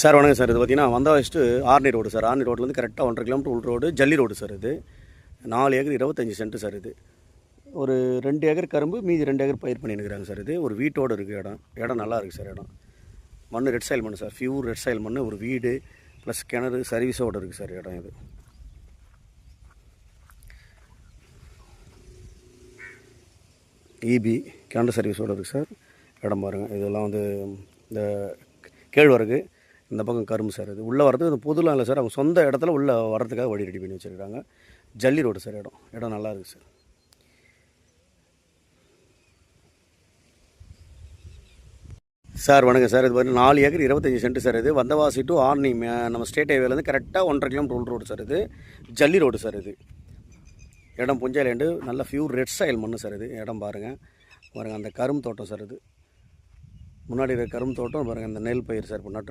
Sir வணக்கம் sir. இது பார்த்தீங்கன்னா வந்தா வச்சுட்டு ஆர்னி ரோடு சார். ஆர்னி ரோட்லேருந்து கரெக்டாக ஒன்றரை கிலோமீட்டர் உள் ரோடு ஜல்லி ரோடு சார் இது. நாலு ஏக்கர் இருபத்தஞ்சி சென்ட் சார் இது. ஒரு ரெண்டு ஏக்கர் கரும்பு மீதி ரெண்டு ஏக்கர் பயிர் பண்ணியிருக்கிறாங்க சார் இது. ஒரு வீட்டோடு இருக்குது இடம். இடம் நல்லா இருக்குது சார் இடம். மண் ரெட் சைல் மண் சார். ஃபியூர் ரெட் சைல் மண் ஒரு வீடு ப்ளஸ் கிணறு சர்வீஸோடு இருக்குது சார் இடம் இது. இபி கிணறு சர்வீஸோடு இருக்குது சார். இடம் பாருங்கள் இதெல்லாம் வந்து இந்த கேழ்வரகு இந்த பக்கம் கரும்பு சார் இது. உள்ளே வரதுக்கு இந்த பொதுலாம் இல்லை சார். அவங்க சொந்த இடத்துல உள்ளே வர்றதுக்காக வழி ரெடி பண்ணி வச்சுருக்காங்க. ஜல்லி ரோடு சார் இடம். இடம் நல்லா இருக்குது சார். சார் வணக்கம் சார். இது வந்து நாலு ஏக்கர் இருபத்தஞ்சி சென்ட் சார் இது. வந்தவாசி டு ஆர்னி மே- நம்ம ஸ்டேட் ஹைவேலேருந்து கரெக்டாக ஒன்றரை கிலோமீட்டர் உள் ரோடு சார் இது. ஜல்லி ரோடு சார் இது. இடம் புஞ்சாலேண்டு நல்ல ஃபியூர் ரெட் சாயில் மண் சார் இது. இடம் பாருங்கள் பாருங்கள் அந்த கரும்பு தோட்டம் சார் இது. முன்னாடி இருக்கிற கரும்பு தோட்டம் பாருங்கள் அந்த நெல் பயிர் சார் இப்போ நட்டு